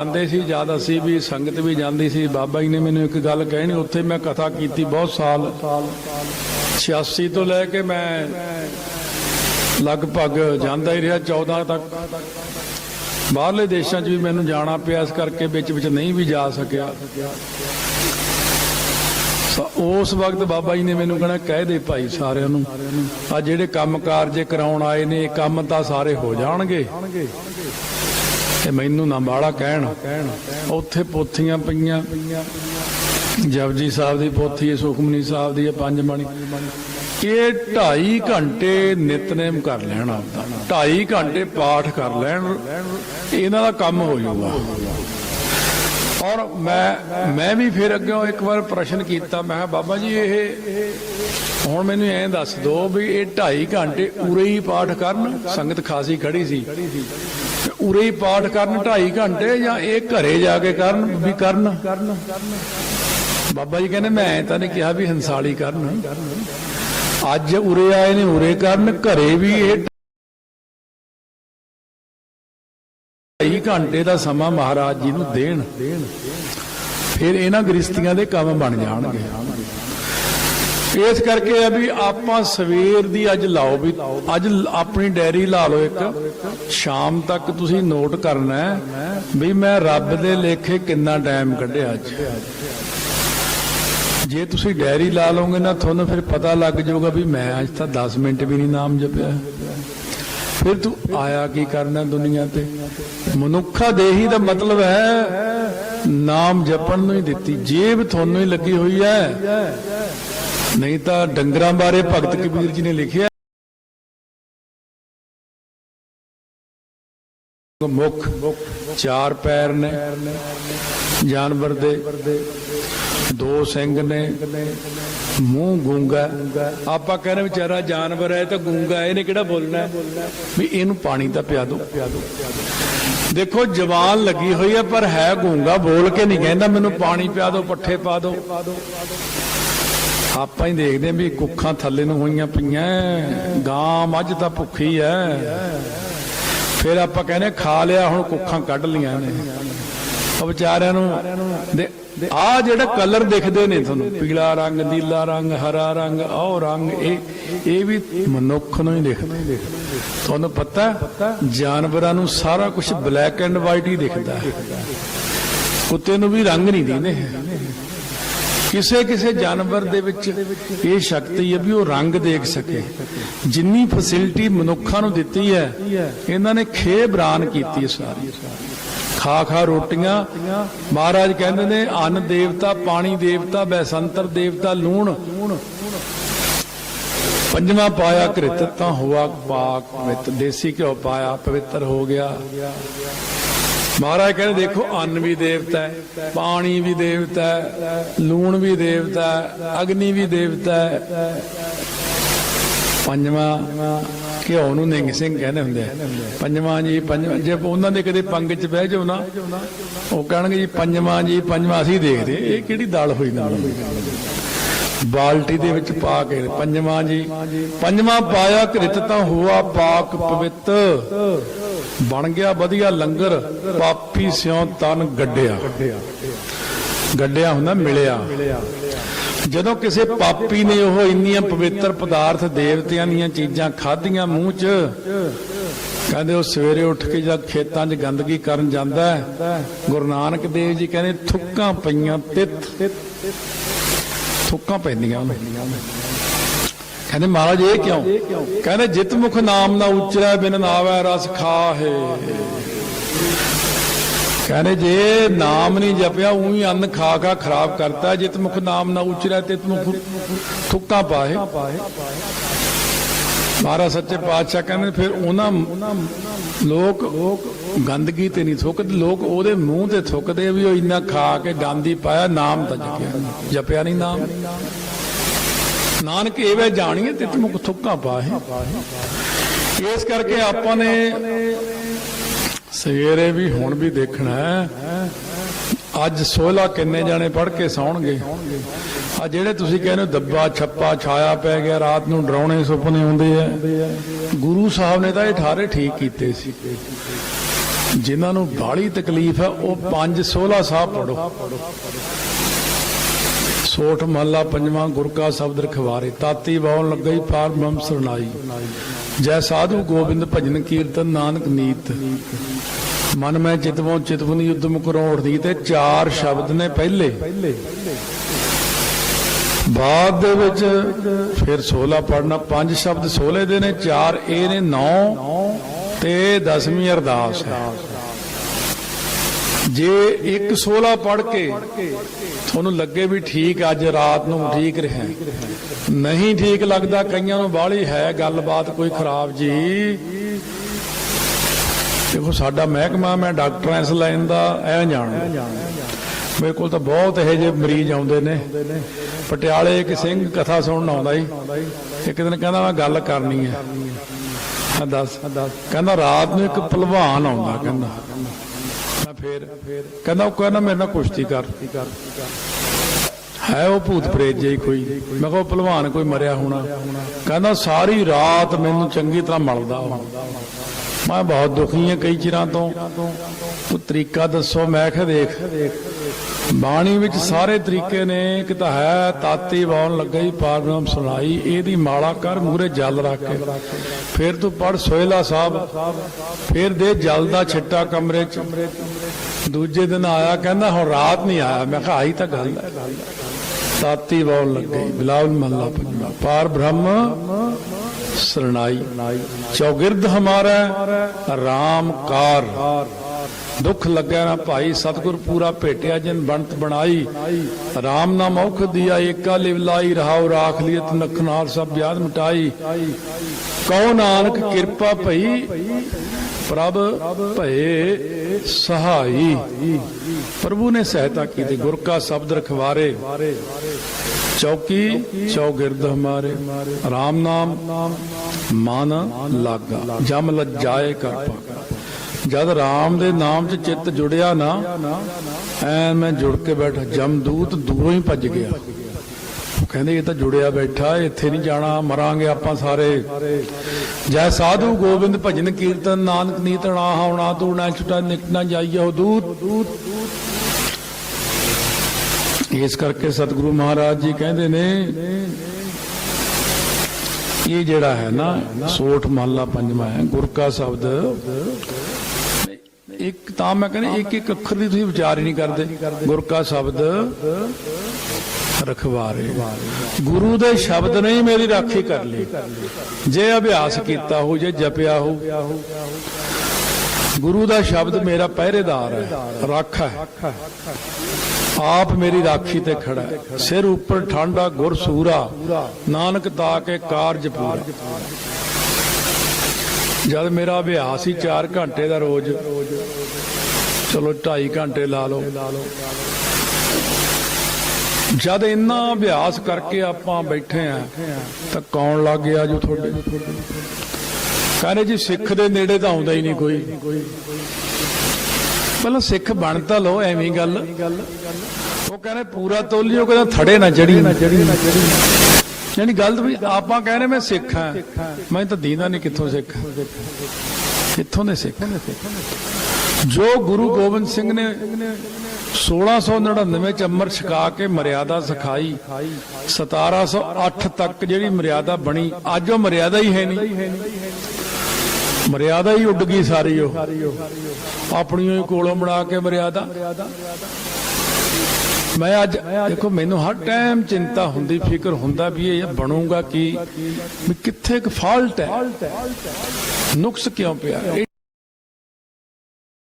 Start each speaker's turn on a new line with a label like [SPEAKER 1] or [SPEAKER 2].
[SPEAKER 1] ਜਾਂਦੇ ਸੀ ਜਦ ਅਸੀਂ ਵੀ ਸੰਗਤ ਵੀ ਜਾਂਦੀ ਸੀ। ਬਾਬਾ ਜੀ ਨੇ ਮੈਨੂੰ ਇੱਕ ਗੱਲ ਕਹਿਣੀ, ਉੱਥੇ ਮੈਂ ਕਥਾ ਕੀਤੀ ਬਹੁਤ ਸਾਲ। 86 ਤੋਂ ਲੈ ਕੇ ਮੈਂ ਲਗਭਗ ਜਾਂਦਾ ਹੀ ਰਿਹਾ 14 ਤੱਕ। ਬਾਹਰਲੇ ਦੇਸ਼ਾਂ 'ਚ ਵੀ ਮੈਨੂੰ ਜਾਣਾ ਪਿਆ, ਇਸ ਕਰਕੇ ਵਿੱਚ ਵਿੱਚ ਨਹੀਂ ਵੀ ਜਾ ਸਕਿਆ। ਉਸ ਵਕਤ ਬਾਬਾ ਜੀ ਨੇ ਮੈਨੂੰ ਕਹਿਣਾ, ਕਹਿ ਦੇ ਭਾਈ ਸਾਰਿਆਂ ਨੂੰ, ਆ ਜਿਹੜੇ ਕੰਮ ਕਾਰਜ ਕਰਾਉਣ ਆਏ ਨੇ ਕੰਮ ਤਾਂ ਸਾਰੇ ਹੋ ਜਾਣਗੇ। ਤੇ ਮੈਨੂੰ ਨਾ ਬਾੜਾ ਕਹਿਣ। ਉੱਥੇ ਪੋਥੀਆਂ ਪਈਆਂ। ਜਪਜੀ ਸਾਹਿਬ ਦੀ ਪੋਥੀ ਹੈ, ਸੁਖਮਨੀ ਸਾਹਿਬ ਦੀ ਹੈ, ਪੰਜ ਬਾਣੀ। ਇਹ 2.5 ਘੰਟੇ ਨਿਤਨੇਮ ਕਰ ਲੈਣ ਆਪਦਾ। 2.5 ਘੰਟੇ ਪਾਠ ਕਰ ਲੈਣ। ਇਹਨਾਂ ਦਾ ਕੰਮ ਹੋ ਜਾਊਗਾ। ਔਰ ਮੈਂ ਮੈਂ ਵੀ ਫਿਰ ਅੱਗੇ ਇੱਕ ਵਾਰ ਪ੍ਰਸ਼ਨ ਕੀਤਾ। ਮੈਂ ਕਿਹਾ, ਬਾਬਾ ਜੀ, ਇਹ ਹੁਣ ਮੈਨੂੰ ਐਂ ਦੱਸ ਦਿਓ ਵੀ ਇਹ 2.5 ਘੰਟੇ ਉਰੇ ਹੀ ਪਾਠ ਕਰਨ। ਸੰਗਤ ਖਾਸੀ ਖੜੀ ਸੀ। ਉਰੇ ਹੀ ਪਾਠ ਕਰਨ 2.5 ਘੰਟੇ ਜਾਂ ਇਹ ਘਰੇ ਜਾ ਕੇ ਕਰਨ, ਵੀ ਕਰਨ? ਬਾਬਾ ਜੀ ਕਹਿੰਦੇ, ਮੈਂ ਤਾਂ ਨਹੀਂ ਕਿਹਾ ਵੀ ਹੰਸਾਲੀ ਕਰਨ। ਅੱਜ ਉਰੇ ਆਏ ਨੇ, ਉਰੇ ਕਰਨ, ਘਰੇ ਵੀ ਇਹ ਢਾਈ ਘੰਟੇ ਦਾ ਸਮਾਂ ਮਹਾਰਾਜ ਜੀ ਨੂੰ ਦੇਣ। ਫਿਰ ਇਹਨਾਂ ਗ੍ਰਸਤੀਆਂ ਦੇ ਕੰਮ ਬਣ ਜਾਣਗੇ। ਇਸ ਕਰਕੇ ਆ ਵੀ ਆਪਾਂ ਸਵੇਰ ਦੀ ਅੱਜ ਲਾਓ ਵੀ, ਅੱਜ ਆਪਣੀ ਡਾਇਰੀ ਲਾ ਲਓ ਇੱਕ। ਸ਼ਾਮ ਤੱਕ ਤੁਸੀਂ ਨੋਟ ਕਰਨਾ ਵੀ ਮੈਂ ਰੱਬ ਦੇ ਲੇਖੇ ਕਿੰਨਾ ਟਾਈਮ ਕੱਢਿਆ ਅੱਜ। ਜੇ ਤੁਸੀਂ ਡਾਇਰੀ ਲਾ ਲਓਗੇ ਨਾ, ਤੁਹਾਨੂੰ ਫਿਰ ਪਤਾ ਲੱਗ ਜਾਊਗਾ ਵੀ ਮੈਂ ਅੱਜ ਤਾਂ 10 ਮਿੰਟ ਵੀ ਨਹੀਂ ਨਾਮ ਜਪਿਆ। ਫਿਰ ਤੂੰ ਆਇਆ ਕੀ ਕਰਨਾ ਦੁਨੀਆ ਤੇ? ਮਨੁੱਖਾ ਦੇਹੀ ਦਾ ਮਤਲਬ ਹੈ ਨਾਮ ਜਪਣ ਨੂੰ ਹੀ ਦਿੱਤੀ। ਜੇਬ ਤੁਹਾਨੂੰ ਹੀ ਲੱਗੀ ਹੋਈ ਹੈ। ਨਹੀਂ ਤਾਂ ਡੰਗਰਾਂ ਬਾਰੇ ਭਗਤ ਕਬੀਰ ਜੀ ਨੇ ਲਿਖਿਆ ਮੁਖ ਚਾਰ ਪੈਰ ਨੇ, ਜਾਨਵਰ ਦੇ, ਦੋ ਸਿੰਘ ਨੇ, ਮੂੰਹ ਗੂੰਗਾ ਆਪਾਂ ਕਹਿੰਦੇ ਵਿਚਾਰਾ ਜਾਨਵਰ ਹੈ ਤਾਂ ਗੂੰਗਾ ਇਹਨੇ ਕਿਹੜਾ ਬੋਲਣਾ ਵੀ ਇਹਨੂੰ ਪਾਣੀ ਤਾਂ ਪਿਆ ਦਿਓ। ਦੇਖੋ, ਜਵਾਨ ਲੱਗੀ ਹੋਈ ਹੈ, ਪਰ ਹੈ ਗੂੰਗਾ, ਬੋਲ ਕੇ ਨਹੀਂ ਕਹਿੰਦਾ ਮੈਨੂੰ ਪਾਣੀ ਪਿਆ ਦਿਓ, ਪੱਠੇ ਪਾ ਦਿਓ। ਆਪਾਂ ਹੀ ਦੇਖਦੇ ਹਾਂ ਵੀ ਕੁੱਖਾਂ ਥੱਲੇ ਨੂੰ ਹੋਈਆਂ ਪਈਆਂ ਗਾਂ ਮੱਝ ਤਾਂ ਭੁੱਖੀ ਐ। ਫਿਰ ਆਪਾਂ ਕਹਿੰਦੇ ਖਾ ਲਿਆ, ਹੁਣ ਕੁੱਖਾਂ ਕੱਢ ਲੀਆਂ ਨੇ। ਉਹ ਵਿਚਾਰਿਆਂ ਨੂੰ ਆ ਜਿਹੜਾ ਕਲਰ ਦਿਖਦੇ ਨੇ ਤੁਹਾਨੂੰ, ਪੀਲਾ ਰੰਗ, ਨੀਲਾ ਰੰਗ, ਹਰਾ ਰੰਗ ਆਹ ਰੰਗ, ਇਹ ਇਹ ਵੀ ਮਨੁੱਖ ਨੂੰ ਹੀ ਦਿਖਦੇ। ਤੁਹਾਨੂੰ ਪਤਾ, ਜਾਨਵਰਾਂ ਨੂੰ ਸਾਰਾ ਕੁਝ ਬਲੈਕ ਐਂਡ ਵਾਈਟ ਹੀ ਦਿਖਦਾ। ਕੁੱਤੇ ਨੂੰ ਵੀ ਰੰਗ ਨਹੀਂ ਦਿੰਦੇ। ਕਿਸੇ ਕਿਸੇ ਜਾਨਵਰ ਦੇ ਵਿੱਚ ਇਹ ਸ਼ਕਤੀ ਹੈ ਵੀ ਉਹ ਰੰਗ ਦੇਖ ਸਕੇ। ਜਿੰਨੀ ਫੈਸਿਲਿਟੀ ਮਨੁੱਖਾਂ ਨੂੰ ਦਿੱਤੀ ਹੈ, ਇਹਨਾਂ ਨੇ ਖੇ ਬਰਾਨ ਕੀਤੀ ਹੈ ਸਾਰੀ। ਖਾ ਖਾ ਰੋਟੀਆਂ, ਮਹਾਰਾਜ ਕਹਿੰਦੇ ਨੇ, ਅੰਨ ਦੇਵਤਾ, ਪਾਣੀ ਦੇਵਤਾ, ਬੈਸੰਤਰ ਦੇਵਤਾ, ਲੂਣ। ਪੰਜਵਾਂ ਪਾਇਆ ਕ੍ਰਿਤ ਤਾਂ ਹੋਆ ਪਾਕ ਪਵਿੱਤ ਦੇਸੀ ਘਿਓ ਪਾਇਆ ਪਵਿੱਤਰ ਹੋ ਗਿਆ। ਮਹਾਰਾਜ ਕਹਿੰਦੇ ਦੇਖੋ ਅੰਨ ਵੀ ਦੇਵਤਾ ਹੈ, ਪਾਣੀ ਵੀ ਦੇਵਤਾ ਹੈ, ਲੂਣ ਵੀ ਦੇਵਤਾ ਹੈ, ਅਗਨੀ ਵੀ ਦੇਵਤਾ ਹੈ। ਪੰਜਵਾਂ ਘਿਓ ਨੂੰ ਨਿੰਗ ਸਿੰਘ ਕਹਿੰਦੇ ਹੁੰਦੇ ਆ। ਪੰਜਵਾਂ ਜੀ, ਪੰਜਵਾਂ, ਜੇ ਉਹਨਾਂ ਦੇ ਕਦੇ ਪੰਗ ਚ ਬਹਿ ਜਾਓ ਨਾ, ਉਹ ਕਹਿਣਗੇ ਜੀ ਪੰਜਵਾਂ ਜੀ, ਪੰਜਵਾਂ ਅਸੀਂ ਦੇਖਦੇ ਇਹ ਕਿਹੜੀ ਦਾਲ ਹੋਈ ਨਾਲ ਬਾਲਟੀ ਦੇ ਵਿੱਚ ਪਾ ਕੇ ਪੰਜਵਾਂ ਜੀ, ਪੰਜਵਾਂ ਪਾਇਆ ਕ੍ਰਿਤ ਤਾਂ ਹੋਆ ਪਾਕ ਪਵਿੱਤ। ਬਣ ਗਿਆ ਵਧੀਆ ਲੰਗਰ, ਪਾਪੀ ਸਿਉ ਤਨ ਗੱਡਿਆ। ਗੱਡਿਆ ਹੁੰਦਾ, ਮਿਲਿਆ। ਜਦੋਂ ਕਿਸੇ ਪਾਪੀ ਨੇ ਉਹ ਇੰਨੀਆਂ ਪਵਿੱਤਰ ਪਦਾਰਥ ਦੇਵਤਿਆਂ ਦੀਆਂ ਚੀਜ਼ਾਂ ਖਾਧੀਆਂ ਮੂੰਹ 'ਚ, ਕਹਿੰਦੇ ਉਹ ਸਵੇਰੇ ਉੱਠ ਕੇ ਜਦ ਖੇਤਾਂ 'ਚ ਗੰਦਗੀ ਕਰਨ ਜਾਂਦਾ ਗੁਰੂ ਨਾਨਕ ਦੇਵ ਜੀ ਕਹਿੰਦੇ ਥੁੱਕਾਂ ਪਈਆਂ ਤਿੱਤ ਥੁੱਕਾਂ ਪੈਂਦੀਆਂ ਉਹਨੂੰ। ਕਹਿੰਦੇ ਮਹਾਰਾਜ ਇਹ ਕਿਉਂ? ਕਹਿੰਦੇ ਜਿਤ ਮੁਖ ਨਾਮ ਨਾ ਉਚਰੈ ਬਿਨ ਨਾਵੈ ਰਸ ਖਾਹੇ। ਕਹਿੰਦੇ ਜੇ ਨਾਮ ਨਹੀਂ ਜਪਿਆ, ਉਹੀ ਅੰਨ ਖਾ ਖਾ ਖਰਾਬ ਕਰਤਾ, ਜਿਤ ਮੁਖ ਨਾਮ ਨਾ ਉਚਰੈ ਤਿਤ ਮੁਖ ਥੁੱਕਾਂ ਪਾਏ ਮਹਾਰਾਜ ਸੱਚੇ ਪਾਤਸ਼ਾਹ ਕਹਿੰਦੇ ਫਿਰ ਉਹਨਾਂ ਲੋਕ ਗੰਦਗੀ ਤੇ ਨਹੀਂ ਥੁੱਕਦੇ, ਲੋਕ ਉਹਦੇ ਮੂੰਹ ਤੇ ਥੁੱਕਦੇ ਵੀ ਉਹ ਇੰਨਾ ਖਾ ਕੇ ਗੰਦੀ ਪਾਇਆ, ਨਾਮ ਤਾਂ ਜਪਿਆ ਨਹੀਂ। ਜਪਿਆ ਨਹੀਂ ਨਾਮ। ਨਾਨਕ ਇਹਵੇ ਜਾਣੀਏ ਤਿਤ ਮੁਖ ਥੁੱਕਾਂ ਪਾਹੇ ਇਸ ਕਰਕੇ ਆਪਾਂ ਨੇ ਸਵੇਰੇ ਵੀ ਹੁਣ ਵੀ ਦੇਖਣਾ ਅੱਜ 16 ਕਿੰਨੇ ਜਾਣੇ ਪੜ ਕੇ ਸੌਣਗੇ? ਆ ਜਿਹੜੇ ਤੁਸੀਂ ਕਹਿੰਦੇ ਹੋ ਦੱਬਾ, ਛੱਪਾ, ਛਾਇਆ ਪੈ ਗਿਆ, ਰਾਤ ਨੂੰ ਡਰਾਉਣੇ ਸੁਪਨੇ ਹੁੰਦੇ ਆ। ਗੁਰੂ ਸਾਹਿਬ ਨੇ ਤਾਂ ਇਹ ਠਾਰੇ ਠੀਕ ਕੀਤੇ ਸੀ। ਜਿਨ੍ਹਾਂ ਨੂੰ ਬਾਹਲੀ ਤਕਲੀਫ ਹੈ, ਉਹ 5 16 ਸਾਹਿਬ ਪੜੋ ਸੋਠ ਮਹੱਲਾ ਪੰਜਵਾਂ ਗੁਰ ਕਾ ਸ਼ਬਦ ਰਖਵਾਰੇ। ਤਾਤੀ ਵਾਉਣ ਲੱਗਈ ਪਾਰ ਬ੍ਰਹਮ ਸਰਨਾਈ। ਜੈ ਸਾਧੂ ਗੋਬਿੰਦ ਭਜਨ ਕੀਰਤਨ ਨਾਨਕ ਨੀਤ। ਮਨ ਮੈਂ ਚਿਤਵੋਂ ਚਿਤਵਨੀ ਉਦਮ ਕਰੋੜਦੀ ਤੇ ਚਾਰ ਸ਼ਬਦ ਨੇ ਪਹਿਲੇ। ਬਾਅਦ ਦੇ ਵਿੱਚ ਫਿਰ 16 ਪੜਨਾ ਪੰਜ ਸ਼ਬਦ 16 ਦੇ ਨੇ, ਚਾਰ ਇਹ ਨੇ 9 ਤੇ 10ਵੀਂ ਅਰਦਾਸ ਹੈ। ਜੇ ਇੱਕ 16 ਪੜ ਕੇ ਤੁਹਾਨੂੰ ਲੱਗੇ ਵੀ ਠੀਕ ਅੱਜ ਰਾਤ ਨੂੰ ਠੀਕ ਰਿਹਾ। ਨਹੀਂ ਠੀਕ ਲੱਗਦਾ, ਕਈਆਂ ਨੂੰ ਬਾਹਲੀ ਹੈ ਗੱਲਬਾਤ ਕੋਈ ਖਰਾਬ ਜੀ। ਦੇਖੋ, ਸਾਡਾ ਮਹਿਕਮਾ, ਮੈਂ ਡਾਕਟਰ ਐਸ ਲਾਈਨ ਦਾ ਐ ਜਾਣਦਾ। ਮੇਰੇ ਕੋਲ ਤਾਂ ਬਹੁਤ ਇਹੋ ਜਿਹੇ ਮਰੀਜ਼ ਆਉਂਦੇ ਨੇ। ਪਟਿਆਲੇ ਇੱਕ ਸਿੰਘ ਕਥਾ ਸੁਣਨ ਆਉਂਦਾ ਸੀ ਇੱਕ ਦਿਨ ਕਹਿੰਦਾ, ਮੈਂ ਗੱਲ ਕਰਨੀ ਹੈ। ਦੱਸ, ਕਹਿੰਦਾ, ਰਾਤ ਨੂੰ ਇੱਕ ਭਲਵਾਨ ਆਉਂਦਾ, ਕਹਿੰਦਾ। ਫੇਰ। ਕਹਿੰਦਾ ਉਹ ਕਹਿੰਦਾ ਮੇਰੇ ਨਾਲ ਕੁਸ਼ਤੀ ਕਰ। ਹੈ ਉਹ ਭੂਤ ਪ੍ਰੇਤ ਜਿਹੀ ਕੋਈ। ਮੈਂ ਕਿਹਾ ਉਹ ਕੋਈ ਮਰਿਆ ਹੋਣਾ। ਕਹਿੰਦਾ ਸਾਰੀ ਰਾਤ ਮੈਨੂੰ ਚੰਗੀ ਤਰ੍ਹਾਂ ਮਲਦਾ ਉਹ। ਮੈਂ ਬਹੁਤ ਦੁਖੀ ਹਾਂ ਕਈ ਚਿਰਾਂ ਤੋਂ। ਉਹ ਤਰੀਕਾ ਦੱਸੋ, ਮੈਂ ਕਿਹਾ ਦੇਖ। ਬਾਣੀ ਵਿੱਚ ਸਾਰੇ ਤਰੀਕੇ ਨੇ, ਇੱਕ ਤਾਂ ਹੈ ਤਾਤੀ ਵਾਉਣ ਲੱਗਾ ਪਾਰਨਾਮ ਸੁਣਾਈ, ਇਹਦੀ ਮਾਲਾ ਕਰ ਮੂਰੇ ਜਲ ਰੱਖ ਕੇ। ਫਿਰ ਤੂੰ ਪੜ ਸੋਇਲਾ ਸਾਹਿਬ। ਫਿਰ ਦੇ ਜਲ ਦਾ ਛਿੱਟਾ ਕਮਰੇ 'ਚ। ਦੂਜੇ ਦਿਨ ਆਇਆ, ਕਹਿੰਦਾ ਹੁਣ ਰਾਤ ਨਹੀਂ ਆਇਆ। ਮੈਂ ਕਿਹਾ ਆਈ ਤਾਂ ਗੱਲ ਹੈ। ਤਾਤੀ ਵਾਉਣ ਲੱਗੀ। ਬਿਲਾਵਲ ਮਹੱਲਾ ਪੰਜਵਾ। ਪਾਰ ਬ੍ਰਹਮ, ਸਰਣਾਈ। ਚੌਗਿਰਦ ਹਮਾਰਾ, ਰਾਮ ਕਾਰ। ਦੁੱਖ ਲੱਗਿਆ ਨਾ ਭਾਈ, ਸਤਿਗੁਰ ਪੂਰਾ ਭੇਟਿਆ, ਜਿਨ ਬਣਤ ਬਣਾਈ। ਰਾਮ ਨਾਮ ਔਖ ਦਿਆ, ਏਕਾ ਲਿਵ ਲਾਈ, ਰਹਾਉ ਰਾਖ ਲਿयत ਨਖਨਾਲ ਸਭ ਵਿਆਦ ਮਿਟਾਈ। ਕਉ ਨਾਨਕ ਕਿਰਪਾ ਭਈ ਪ੍ਰਭ ਭਏ ਸਹਾਈ। ਪ੍ਰਭੂ ਨੇ ਸਹਾਇਤਾ ਕੀਤੀ, ਗੁਰ ਕਾ ਸ਼ਬਦ ਰਖਵਾਰੇ। ਚੌਕੀ, ਚੌਗਿਰਦ ਹਮਾਰੇ। RAM ਨਾਮ, ਮਨ ਲਾਗਾ। ਜਮ ਲਜਾਏ ਕਰ ਪਾਗਾ। ਜਦ ਰਾਮ ਦੇ ਨਾਮ 'ਚ ਚਿੱਤ ਜੁੜਿਆ ਨਾ, ਐ ਮੈਂ ਜੁੜ ਕੇ ਬੈਠਾ। ਜਮਦੂਤ ਦੂਰੋਂ ਹੀ ਭੱਜ ਗਿਆ। ਕਹਿੰਦੇ ਇਹ ਤਾਂ ਜੁੜਿਆ ਬੈਠਾ, ਇੱਥੇ ਨਹੀਂ ਜਾਣਾ, ਮਰਾਂਗੇ ਆਪਾਂ ਸਾਰੇ। ਜੈ ਸਾਧੂ ਗੋਬਿੰਦ ਭਜਨ ਕੀਰਤਨ, ਨਾਨਕ ਨੀਤਣਾ ਹਾਉਣਾ, ਤੂੰ ਨਾ ਛੁਟਾ ਨਿਕ ਜਾਈਓ ਦੂਰ ਇਸ ਕਰਕੇ ਸਤਿਗੁਰੂ ਮਹਾਰਾਜ ਜੀ ਕਹਿੰਦੇ ਨੇ, ਇਹ ਜਿਹੜਾ ਹੈ ਨਾ, ਸੋਠ ਮਹੱਲਾ ਪੰਜਵਾਂ ਹੈ, ਗੁਰ ਕਾ ਸ਼ਬਦ। ਇੱਕ ਤਾਂ ਮੈਂ ਕਹਿੰਦਾ ਇੱਕ ਇੱਕ ਅੱਖਰ ਦੀ ਤੁਸੀਂ ਵਿਚਾਰ ਹੀ ਨਹੀਂ ਕਰਦੇ। ਗੁਰ ਕਾ ਸ਼ਬਦ। ਰਖਵਾਰੇ। ਗੁਰੂ ਦੇ ਸ਼ਬਦ ਨੇ ਹੀ ਮੇਰੀ ਰਾਖੀ ਕਰ ਲਈ। ਜੇ ਅਭਿਆਸ ਕੀਤਾ ਹੋ ਜੇ ਜਪਿਆ ਹੋ ਗੁਰੂ ਦਾ ਸ਼ਬਦ ਮੇਰਾ ਪਹਿਰੇਦਾਰ ਹੈ, ਰਾਖਾ ਹੈ। ਆਪ ਮੇਰੀ ਰਾਖੀ ਤੇ ਖੜਾ ਹੈ। ਸਿਰ ਉੱਪਰ ਠਾਂਡਾ ਗੁਰ ਸੂਰਾ, ਨਾਨਕ ਤਾ ਕੇ ਕਾਰਜ ਪੂਰਾ। ਜਦ ਮੇਰਾ ਅਭਿਆਸ ਹੀ 4 ਘੰਟੇ ਦਾ ਰੋਜ਼, ਚਲੋ 2.5 ਘੰਟੇ ਲਾ ਲਓ। ਜਦ ਇੰਨਾ ਅਭਿਆਸ ਕਰਕੇ ਆਪਾਂ ਬੈਠੇ ਆ, ਤਾਂ ਕੌਣ ਲੱਗ ਗਿਆ ਜੋ ਤੁਹਾਡੇ? ਕਹਿੰਦੇ ਜੀ, ਸਿੱਖ ਦੇ ਨੇੜੇ ਤਾਂ ਆਉਂਦਾ ਹੀ ਨਹੀਂ ਕੋਈ। ਪਹਿਲਾਂ ਸਿੱਖ ਬਣ ਤਾਂ ਲੋ ਐਵੇਂ ਗੱਲ। ਉਹ ਕਹਿੰਦੇ, ਪੂਰਾ ਤੋਲਿਓ ਕਹਿੰਦਾ, ਥੜੇ ਨਾ ਚੜੀ ਨਾ ਚੜੀ ਯਾਨੀ ਗਲਤ ਵੀ ਆਪਾਂ ਕਹਿੰਦੇ ਮੈਂ ਸਿੱਖ ਹਾਂ ਮੈਂ ਤਾਂ ਦੀਦਾ ਨਹੀਂ ਕਿੱਥੋਂ ਸਿੱਖ। ਕਿੱਥੋਂ ਦੇ ਸਿੱਖ? ਜੋ ਗੁਰੂ ਗੋਬਿੰਦ ਸਿੰਘ ਨੇ 1699 ਚ ਅੰਮ੍ਰਿਤ ਛਕਾ ਕੇ ਮਰਿਆਦਾ ਸਿਖਾਈ। 1708 ਤੱਕ ਜਿਹੜੀ ਮਰਿਆਦਾ ਬਣੀ, ਅੱਜ ਉਹ ਮਰਿਆਦਾ ਹੀ ਹੈ ਨਹੀਂ। ਮਰਿਆਦਾ ਹੀ ਉੱਡ ਗਈ ਸਾਰੀ ਉਹ। ਆਪਣੀ ਹੀ ਕੋਲੋਂ ਬਣਾ ਕੇ ਮਰਿਆਦਾ। ਮੈਂ ਅੱਜ, ਦੇਖੋ, ਮੈਨੂੰ ਹਰ ਟਾਈਮ ਚਿੰਤਾ ਹੁੰਦੀ, ਫਿਕਰ ਹੁੰਦਾ ਵੀ ਇਹ ਬਣੂਗਾ ਕੀ ਕਿੱਥੇ ਇੱਕ ਫਾਲਟ ਹੈ। ਨੁਕਸ ਕਿਉਂ ਪਿਆ?